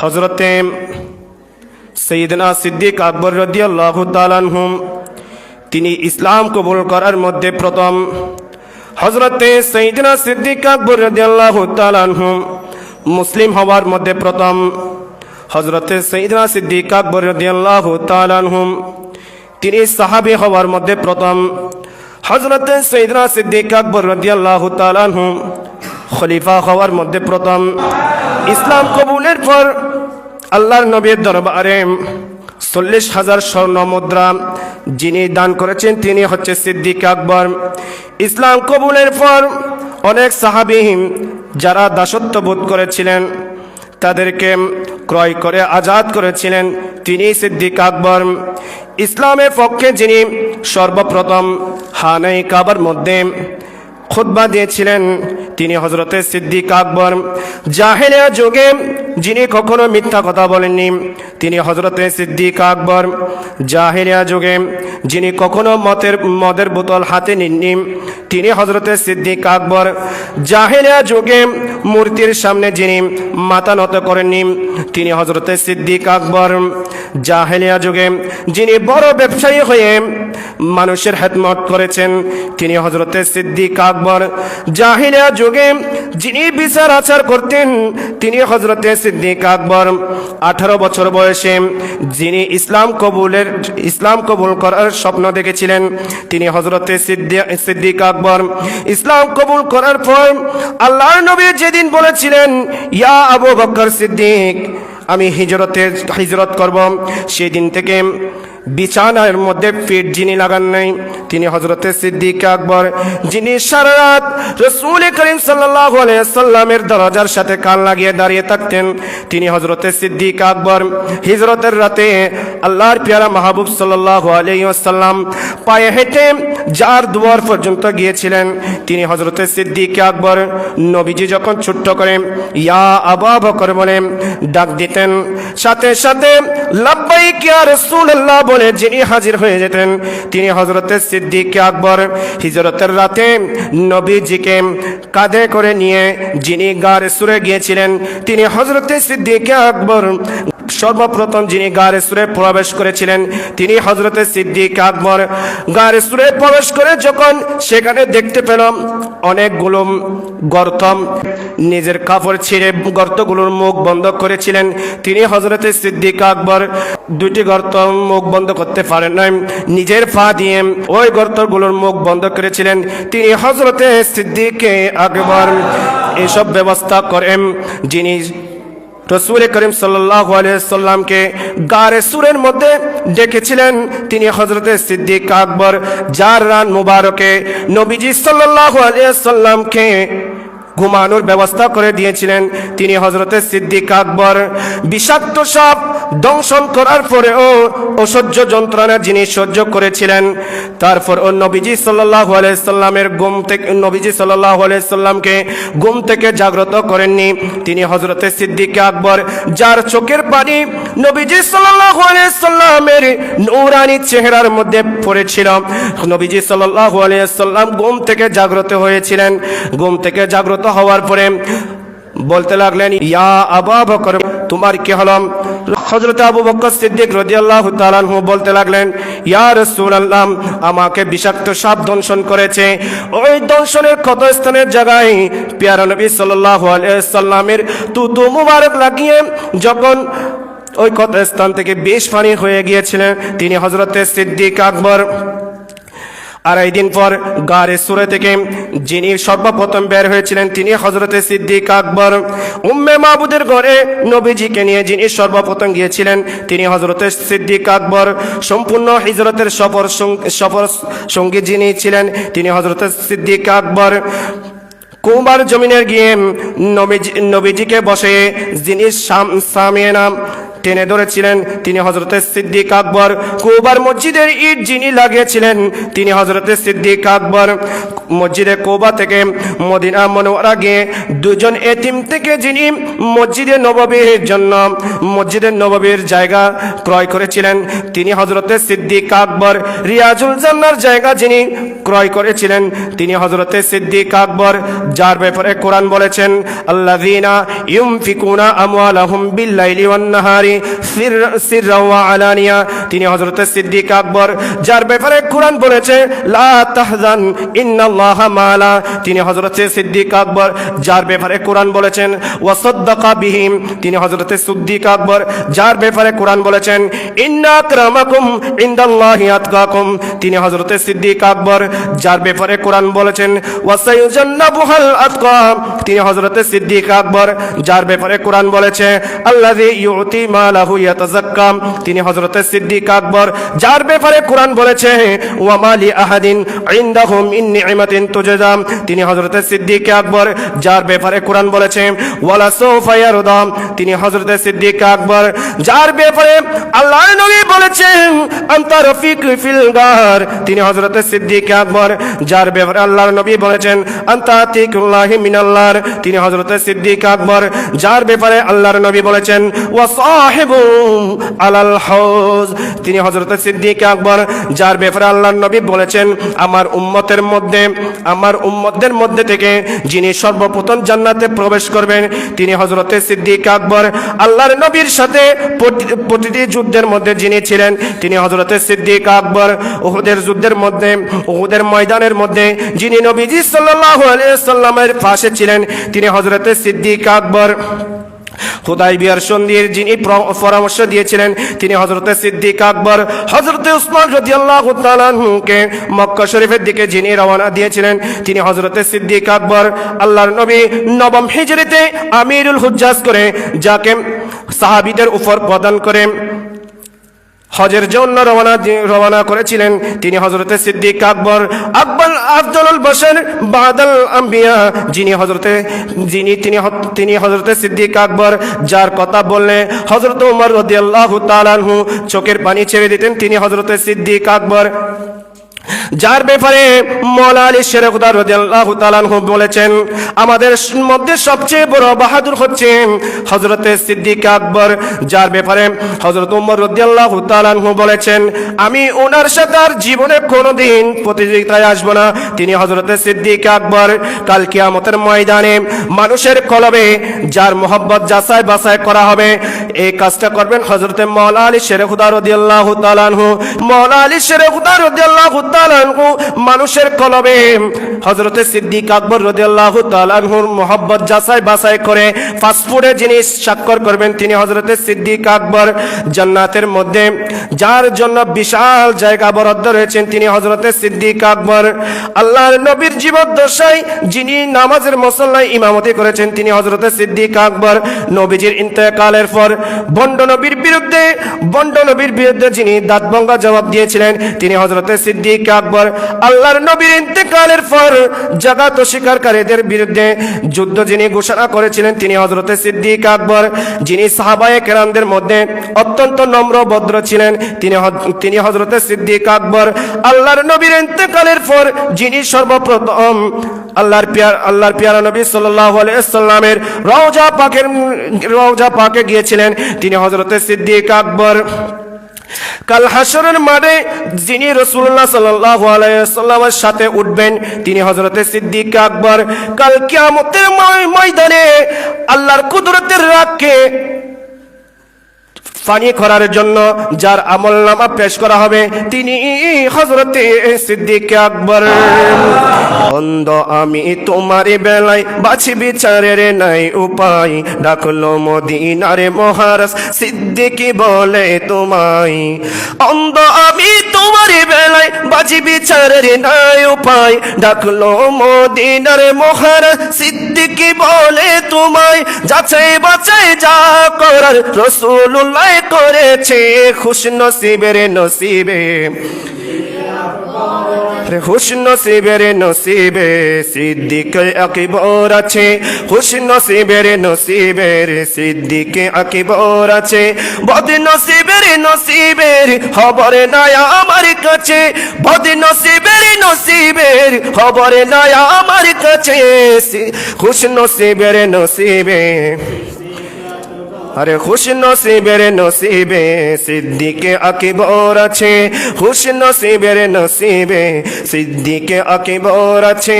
হজরতে সঈদনা সিদ্দিক আকবর রদিয়াল্লাহ তালানহুম তিনি ইসলাম কবুল করার মধ্যে প্রথম। হজরতে সঈদনা সিদ্দিক আকবর রদিয়াল্লাহ তালানহুম মুসলিম হওয়ার মধ্যে প্রথম। হজরতে সঈদনা সিদ্দিক আকবর রদিয়াল্লাহ তালানহুম তিনি সাহাবি হওয়ার মধ্যে প্রথম। হজরতে সঈদনা সিদ্দিক আকবর রদিয়াল্লাহ তালানহুম খলিফা হওয়ার মধ্যে প্রথম। ইসলাম কবুলের পর আল্লাহর নবীর দরবারে চল্লিশ হাজার স্বর্ণ মুদ্রা যিনি দান করেছেন, তিনি হচ্ছে সিদ্দিক আকবর। ইসলাম কবুলের পর অনেক সাহাবিহীন যারা দাসত্ব বোধ করেছিলেন, তাদেরকে ক্রয় করে আজাদ করেছিলেন, তিনি সিদ্দিক আকবর। ইসলামের পক্ষে যিনি সর্বপ্রথম হানাই কাবার মধ্যে খুতবা দিয়েছিলেন, তিনি হজরতের সিদ্দিক আকবর। জাহেলিয়া যুগে যিনি কখনো মিথ্যা কথা বলেননি, তিনি হজরতে সিদ্দিক আকবর জাহেলিয়া যুগে, যিনি কখনো মতের, মদের বোতল হাতে নিননি, তিনি হজরতে সিদ্দিক আকবর জাহেলিয়া যুগে মূর্তির সামনে যিনি মাথা নত করেননি, তিনি হজরতে সিদ্দিক আকবর জাহেলিয়া যুগে, যিনি বড় ব্যবসায়ী হয়ে মানুষের হেদমত করেছেন। তিনি হজরতে সিদ্দিক আকবর। জাহিলিয়া যুগে যিনি বিচার আচার করতেন, তিনি হজরতে সিদ্দিক আকবর। আঠারো বছর বয়সে যিনি ইসলাম কবুলের, ইসলাম কবুল করার স্বপ্ন দেখেছিলেন, তিনি হজরতে সিদ্দিক আকবর। ইসলাম কবুল করার পর আল্লাহর নবী যেদিন বলেছিলেন, ইয়া আবু বকর সিদ্দিক, আমি হিজরতে হিজরত করব। সেই দিন থেকে বিছানার মধ্যে পেট যিনি লাগান নাই, তিনি হজরতের সিদ্দিক আকবর, যিনি সারা রাত রসুল করিম সাল্লামের দরজার সাথে কান লাগিয়ে দাঁড়িয়ে থাকতেন। তিনি হজরতের সিদ্দিক আকবর, হিজরতের রাতে আল্লাহর পেয়ারা মাহবুব সাল্লাহ আলাইসাল্লাম পায়ে হেঁটে যার দুয়ার পর্যন্ত গিয়েছিলেন। তিনি হজরতের সিদ্দিক আকবর, নবীজি যখন ছোট্ট করে ইয়া আবা বকর বলে ডাক দিতেন, সাথে সাথে লাব্বাই কিয়া রসুল্লাহ বলে যিনি হাজির হয়ে যেতেন, তিনি হজরতে সিদ্দিক আকবর। হিজরতের রাতে নবীজিকে কাঁধে করে নিয়ে যিনি গার সুরে গিয়েছিলেন, তিনি হজরতে সিদ্দিক আকবর সর্বপ্রথম যিনি গারে সুরে প্রবেশ করেছিলেন, তিনি হজরতের সিদ্দিক আকবর। গারে সুরে প্রবেশ করে যখন সেখানে দেখতে পেলাম অনেকগুলো গর্তম, নিজের কাপড় ছিঁড়ে গর্তগুলোর মুখ বন্ধ করেছিলেন। তিনি হজরতের সিদ্দিক আকবর দুটি গর্ত মুখ বন্ধ করতে পারেন নাই, নিজের পা দিয়ে ওই গর্তগুলোর মুখ বন্ধ করেছিলেন। তিনি হজরতে সিদ্দিকে আকবর, এসব ব্যবস্থা করেন যিনি রসুল করিম সাল্লাহ সাল্লামকে গারে সুরের মধ্যে ডেকেছিলেন। তিনি হজরতে সিদ্দিক আকবর, যার রান মুবারকে নবীজি সাল্লাহ সাল্লামকে ঘুমানোর ব্যবস্থা করে দিয়েছিলেন। তিনি হজরতে সিদ্দিক আকবর, বিষাক্ত সাপ দংশন করার পরেও অসহ্য যন্ত্রণা যিনি সহ্য করেছিলেন, তারপর ও নবীজি সাল্লাহ সাল্লামের ঘুম থেকে নবীজি সাল্লাহ সাল্লামকে ঘুম থেকে জাগ্রত করেননি। তিনি হজরতের সিদ্দিক আকবর, যার চোখের পানি নবীজি সাল্লাহ সাল্লামের নৌরানি চেহারার মধ্যে পড়েছিল। নবীজি সাল্লাহ সাল্লাম ঘুম থেকে জাগ্রত হয়েছিলেন। ঘুম থেকে জাগ্রত হওয়ার পরে বলতে লাগলেন, ইয়া আবা বকর, তোমার কি হলাম হজরত আবু বক্কর সিদ্দিক রদিয়াল্লাহ তালানহু বলতে লাগলেন ইয়ার রসুল আল্লাহ আমাকে বিষাক্ত সাপ দংশন করেছে। ওই দংশনের ক্ষতস্থানের জায়গায় পিয়ারা নবী সাল্লাহ আলিয়াল্লামের তু তু মুবারক লাগিয়ে যখন ওই ক্ষত স্থান থেকে বেশ পানি হয়ে গিয়েছিলেন তিনি হজরতের সিদ্দিক আকবর আড়াই দিন পর গারে সুরে থেকে যিনি সর্বপ্রথম বের হয়েছিলেন, তিনি হজরতে সিদ্দিক আকবর। উম্মে মাহবুদের ঘরে নবীজিকে নিয়ে যিনি সর্বপ্রথম গিয়েছিলেন, তিনি হজরতে সিদ্দিক আকবর। সম্পূর্ণ হিজরতের সফর সফর সঙ্গী যিনি ছিলেন, তিনি হজরতে সিদ্দিক আকবর। কুমার জমিনের গিয়ে নবীজি, নবীজিকে বসে যিনি সামিয়ানা টেনে ধরেছিলেন। তিনি হজরতে সিদ্দিক আকবর। কোবার মসজিদের ইট যিনি লাগিয়েছিলেন, তিনি হজরতে সিদ্দিক আকবর। মসজিদে কোবা থেকে মদিনা মনোয়ারা গিয়ে দুজন এতিম থেকে যিনি মসজিদে নববীর জন্য মসজিদের নববীর জায়গা ক্রয় করেছিলেন, তিনি হজরতে সিদ্দিক আকবর। রিয়াজুল জান্নার জায়গা যিনি ক্রয় করেছিলেন, তিনি হজরতে সিদ্দিক আকবর। যার ব্যাপারে কোরআন বলেছেন, আল্লাযীনা ইউনফিকুনা আমওয়ালাহুম বিল্লাইলি ওয়ান নাহারি। ওয়া আলানিয়া। তিনি হযরতে সিদ্দিক আকবর, যার ব্যাপারে কোরআন বলেছে তিনি হযরতে সিদ্দিক আকবর, যার ব্যাপারে কোরআন বলেছেন ওয়াসাদ্দাকা বিহিম। তিনি হযরতে সিদ্দিক আকবর, যার ব্যাপারে কোরআন বলেছেন, ইন্না আকরামাকুম ইনদাল্লাহি আতকাকুম। তিনি হযরতে সিদ্দিক আকবর, যার ব্যাপারে কোরআন বলেছেন ওয়াসায়ুজান্নাবুহাল আতকা তিনি হযরতে সিদ্দিক আকবর, যার ব্যাপারে কোরআন বলেছে, আল্লাযী ইউতি তিনি হযরতে সিদ্দিক আকবর, যার ব্যাপারে কোরআন বলেছে, ওয়া মালি আহাদিন তিনি হযরতে সিদ্দিক আকবর, যার ব্যাপারে কোরআন বলেছে তিনি হযরতে সিদ্দিক আকবর, যার ব্যাপারে আল্লাহর নবী বলেছেন, আনতা রফিক ফিল গার তিনি হযরতে সিদ্দিক আকবর, যার ব্যাপারে আল্লাহর নবী বলেছেন, আনতা আতিকুল্লাহি মিনাল্লাহর তিনি হযরতে সিদ্দিক আকবর, যার ব্যাপারে আল্লাহর নবী বলেছেন, ওয়া সাহিবু আলাল হাউজ। তিনি হযরতে সিদ্দিক আকবর, যার ব্যাপারে আল্লাহর নবী বলেছেন, আমার উম্মতের মধ্যে, আমার উম্মতদের মধ্যে থেকে যিনি সর্বপ্রথম জান্নাতে প্রবেশ করবেন, তিনি হযরতে সিদ্দিক আকবর। আল্লাহর নবীর সাথে প্রতিটি যুদ্ধের মধ্যে যিনি ছিলেন, তিনি হযরতে সিদ্দিক আকবর। উহুদের যুদ্ধের মধ্যে, উহুদের ময়দানের মধ্যে যিনি নবীজি সাল্লাল্লাহু আলাইহি সাল্লামের পাশে ছিলেন, তিনি হযরতে সিদ্দিক আকবর। খুদাই বিয়ার সন্ধির যিনি পরামর্শ দিয়েছিলেন, তিনি হজরতে সিদ্দিক আকবর হজরতে উসমান রদি আল্লাহকে মক্কা শরীফের দিকে যিনি রওনা দিয়েছিলেন, তিনি হজরতে সিদ্দিক আকবর, আল্লাহর নবী নবম হিজরিতে আমিরুল হুজ্জাজ করে, যাকে সাহাবিদের উপর প্রদান করে হজের জন্য রওনা রওনা করেছিলেন তিনি হজরতে সিদ্দিক আকবর আকবর আফদলুল বসেন বাদল আম্বিয়া। যিনি হজরতে যিনি তিনি তিনি হজরতে সিদ্দিক আকবর, যার কথা বললে হজরত উমর রদিয়াল্লাহু তালানহু চোখের পানি ছেড়ে দিতেন। তিনি হজরতে সিদ্দিক আকবর যার ব্যাপারে মৌলা আলী শেরখুদার রদিয়াল্লাহু তাআলাহু বলেছেন, আমাদের মধ্যে সবচেয়ে বড় বাহাদুর হচ্ছেন হযরতে সিদ্দিক আকবর। যার ব্যাপারে হযরত উমর রদিয়াল্লাহু তাআলাহু বলেছেন, আমি ওনার সাথে আর জীবনে কোনোদিন প্রতিযোগিতায় আসব না। তিনি হযরতে সিদ্দিক আকবর। কাল কিয়ামতের ময়দানে মানুষের কলবে যার মোহব্বত যাচাই বাছাই করা হবে, এই কাজটা করবেন হযরতে মৌলা আলী রদিয়াল্লাহু তাআলাহু মৌলা আলী শেরখুদা রদিয়াল্লাহু মানুষের কলবে। হযরতে সিদ্দিক আকবর রদিয়াল্লাহু তাআলাহুর মোহব্বত যাচাই বাছাই করে পাসপোর্টে যিনি স্বাক্ষর করবেন। তিনি হযরতে সিদ্দিক আকবর জান্নাতের মধ্যে, যার জন্য বিশাল জায়গা বরাদ্দ রয়েছেন, তিনি হযরতে সিদ্দিক আকবর। আল্লাহর নবীর জীবদ্দশায় যিনি নামাজের মুসল্লায় ইমামতি করেছেন, তিনি হযরতে সিদ্দিক আকবর। নবীজির ইন্তেকালের পর বন্ড নবীর বিরুদ্ধে, বন্ড নবীর বিরুদ্ধে যিনি দাঁতভঙ্গা জবাব দিয়েছিলেন, তিনি হযরতে সিদ্দিক আকবর আল্লাহর নবীর ইন্তেকালের পর জাগাত স্বীকারকারীদের বিরুদ্ধে যুদ্ধ যিনি ঘোষণা করেছিলেন, তিনি হযরতে সিদ্দিক আকবর। যিনি সাহাবায়ে কেরামদের মধ্যে অত্যন্ত নম্র ভদ্র ছিলেন, তিনি তিনি হযরতে সিদ্দিক আকবর। আল্লাহর নবীর ইন্তেকালের পর যিনি সর্বপ্রথম আল্লাহর পিয়ার, আল্লাহর পিয়ারা নবী সাল্লামের রওজা পাকের, রওজা পাকে গিয়েছিলেন, তিনি হযরতে সিদ্দিক আকবর। কাল হাসরের মাঠে যিনি রসুল্লাহ সাল্লাহ আলাইসাল্লামের সাথে উঠবেন, তিনি হজরতে সিদ্দিক আকবর। কাল কিয়ামতের ময়- ময়দানে আল্লাহর কুদরতের রাগকে পানি করার জন্য যার আমল নামা পেশ করা হবে, তিনি হজরতে সিদ্দিক আকবর। অন্ধ আমি তোমার বেলায় বাছি বিচারের নাই উপায়। ডাকলো মদিনারে মহারাজ সিদ্দিকি বলে তোমায়। অন্ধ আমি তোমার বেলায় বাজি বিচারের নাই উপায়। ডাকলো মদিনার মোহার সিদ্দিকি বলে তোমায় যাচাই বাছাই যা করার রসুল্লাহ করেছে খুশ নসিবের নসিবে। আরে খুশ নসিবের নসিবে সিদ্দিক আকিবর আছে। খুশ নসিবের নসিবের সিদ্দিক আকিবর আছে। বদ নসিবের নসিবের খবর নাই আমার কাছে। বদ নসিবের নসিবের খবর নাই আমার কাছে। খুশ নসিবের নসিবে আরে খুশ নসিবের নসিবে সিদ্দিকে আকিবর আছে। খুশ নসিবের নসিবে সিদ্দিকে আকিবর আছে।